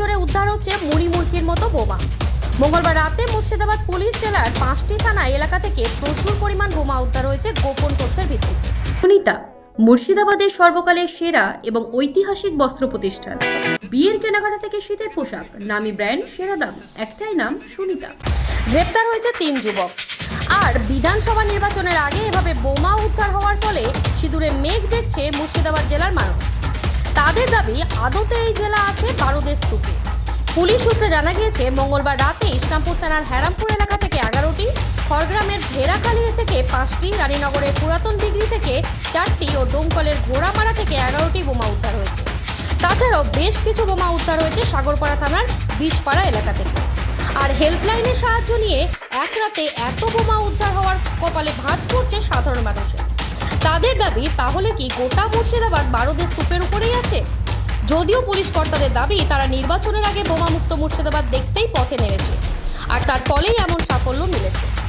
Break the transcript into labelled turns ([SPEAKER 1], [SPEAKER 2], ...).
[SPEAKER 1] করে উদ্ধার হচ্ছে মুড়ি মুরগির মতো বোমা। মঙ্গলবার রাতে মুর্শিদাবাদ পুলিশ জেলার পাঁচটি থানা এলাকা থেকে প্রচুর পরিমাণ বোমা উদ্ধার হয়েছে গোপন তথ্যের ভিত্তিতে। সুনিতা মুর্শিদাবাদের সর্বকালের সেরা এবং ঐতিহাসিক বস্ত্র প্রতিষ্ঠান। বিয়ের কেনাকাটা থেকে শীতের পোশাক নামি ব্র্যান্ড সেরা দাম একটাই নাম সুনিতা। গ্রেপ্তার হয়েছে তিন যুবক। আর বিধানসভা নির্বাচনের আগে এভাবে বোমা উদ্ধার হওয়ার ফলে সিঁদুরে মেঘ দেখছে মুর্শিদাবাদ জেলার মানুষ। তাদের দাবি আদতে এই জেলা আছে বারুদের স্তূপে। পুলিশ সূত্রে জানা গিয়েছে, মঙ্গলবার রাতে ইসলামপুর থানার হ্যারামপুর এলাকা থেকে এগারোটি, খড়গ্রামের ভেড়াখালী থেকে পাঁচটি, রানীনগরের পুরাতন ডিগ্রি থেকে চারটি ও ডোমকলের ঘোড়ামারা থেকে এগারোটি বোমা উদ্ধার হয়েছে। তাছাড়াও বেশ কিছু বোমা উদ্ধার হয়েছে সাগরপাড়া থানার বীজপাড়া এলাকা থেকে। আর হেল্পলাইনের সাহায্য নিয়ে এক রাতে এত বোমা উদ্ধার হওয়ার কপালে ভাঁজ পড়ছে সাধারণ মানুষের তাদের দাবি, তাহলে কি গোটা মুর্শিদাবাদ বারোদের স্তূপের উপরেই আছে? যদিও পুলিশ কর্তাদের দাবি, তারা নির্বাচনের আগে বোমামুক্ত মুর্শিদাবাদ দেখতেই পথে নেমেছে। আর তার ফলেই এমন সাফল্য মিলেছে।